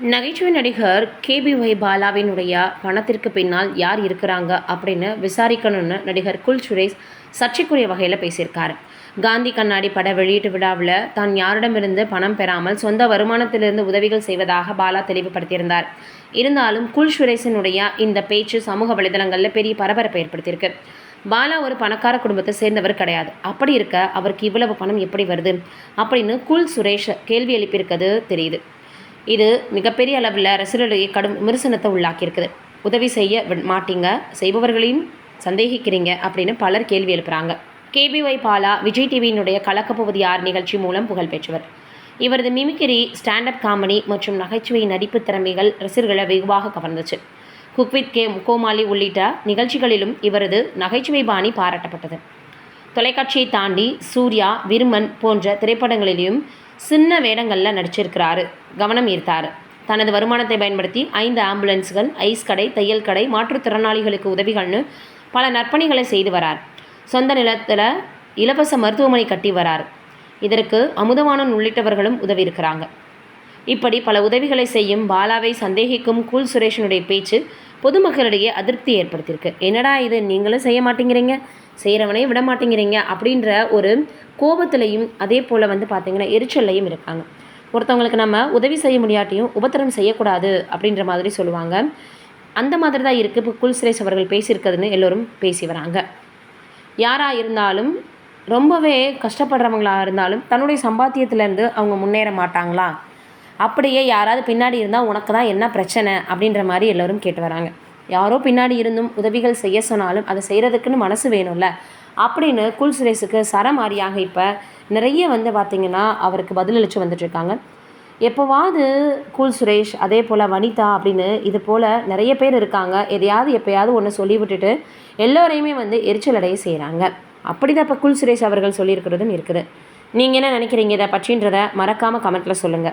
நகைச்சுவை நடிகர் கேபிஒய் பாலாவினுடைய பணத்திற்கு பின்னால் யார் இருக்கிறாங்க அப்படின்னு விசாரிக்கணும்னு நடிகர் குல் சுரேஷ் சர்ச்சைக்குரிய வகையில் பேசியிருக்காரு. காந்தி கண்ணாடி பட வெளியீட்டு விழாவில் தான் யாரிடமிருந்து பணம் பெறாமல் சொந்த வருமானத்திலிருந்து உதவிகள் செய்வதாக பாலா தெளிவுபடுத்தியிருந்தார். இருந்தாலும் குல் சுரேஷினுடைய இந்த பேச்சு சமூக வலைதளங்களில் பெரிய பரபரப்பை ஏற்படுத்தியிருக்கு. பாலா ஒரு பணக்கார குடும்பத்தை சேர்ந்தவர் கிடையாது. அப்படி இருக்க அவருக்கு இவ்வளவு பணம் எப்படி வருது? அப்படின்னு குல் சுரேஷ் கேள்வி எழுப்பியிருக்கிறது தெரியுது. இது மிகப்பெரிய அளவில் ரசிகர்களிடையே கடும் விமர்சனத்தை உள்ளாக்கியிருக்குது. உதவி செய்ய மாட்டீங்க. செய்பவர்களையும் சந்தேகிக்கிறீங்க அப்படின்னு பலர் கேள்வி எழுப்புறாங்க. கேபிஒய் பாலா விஜய் டிவியினுடைய கலக்கப்பகுதி யார் நிகழ்ச்சி மூலம் புகழ் பெற்றவர். இவரது மிமிக்கிரி ஸ்டாண்டப் காமெடி மற்றும் நகைச்சுவை நடிப்பு திறமைகள் ரசிகர்களை வெகுவாக கவர்ந்துச்சு. Cook with K. கோமாளி உள்ளிட்ட நிகழ்ச்சிகளிலும் இவரது நகைச்சுவை பாணி பாராட்டப்பட்டது. தொலைக்காட்சியை தாண்டி சூர்யா விருமன் போன்ற திரைப்படங்களிலும் சின்ன வேடங்களில் நடிச்சிருக்கிறாரு. கவனம் ஈர்த்தார். தனது வருமானத்தை பயன்படுத்தி ஐந்து ஆம்புலன்ஸ்கள் ஐஸ் கடை தையல் கடை மாற்றுத்திறனாளிகளுக்கு உதவிகள்னு பல நற்பணிகளை செய்து வரார். சொந்த நிலத்தில் இலவச மருத்துவமனை கட்டி வரார். இதற்கு அமுதவாணன் உள்ளிட்டவர்களும் உதவி இருக்கிறாங்க இப்படி பல உதவிகளை செய்யும் பாலாவை சந்தேகிக்கும் கூல் சுரேஷனுடைய பேச்சு பொதுமக்களிடையே அதிருப்தி ஏற்படுத்தியிருக்கு. என்னடா இது? நீங்களும் செய்ய மாட்டேங்கிறீங்க. செய்கிறவனே விட மாட்டேங்கிறீங்க அப்படின்ற ஒரு கோபத்திலையும் அதே போல் வந்து பார்த்திங்கன்னா எரிச்சல்லையும் இருக்காங்க. ஒருத்தவங்களுக்கு நம்ம உதவி செய்ய முடியாட்டியும் உபத்திரம் செய்யக்கூடாது அப்படின்ற மாதிரி சொல்லுவாங்க. அந்த மாதிரி தான் இருக்குது இப்போ குல்சுரேஷ் அவர்கள் பேசியிருக்கிறதுன்னு எல்லோரும் பேசி வராங்க. யாராக இருந்தாலும் ரொம்பவே கஷ்டப்படுறவங்களாக இருந்தாலும் தன்னுடைய சம்பாத்தியத்திலேருந்து அவங்க முன்னேற மாட்டாங்களா? அப்படியே யாராவது பின்னாடி இருந்தால் உனக்கு தான் என்ன பிரச்சனை? அப்படின்ற மாதிரி எல்லோரும் கேட்டு வராங்க. யாரோ பின்னாடி இருந்தும் உதவிகள் செய்ய சொன்னாலும் அதை செய்கிறதுக்குன்னு மனசு வேணும்ல. அப்படின்னு குல் சுரேஷுக்கு சரமாரியாக இப்போ நிறைய வந்து பார்த்திங்கன்னா அவருக்கு பதிலளித்து வந்துட்டுருக்காங்க. எப்போவாவது கூல் சுரேஷ் அதே போல் வனிதா அப்படின்னு இது போல் நிறைய பேர் இருக்காங்க. எதையாவது எப்போயாவது ஒன்று சொல்லி விட்டுட்டு எல்லோரையுமே வந்து எரிச்சல் அடைய செய்கிறாங்க அப்படி தான் இப்போ குல் சுரேஷ் அவர்கள் சொல்லியிருக்கிறதும் இருக்குது. நீங்கள் என்ன நினைக்கிறீங்க இதை பற்றின்றதை மறக்காமல் கமெண்ட்டில் சொல்லுங்கள்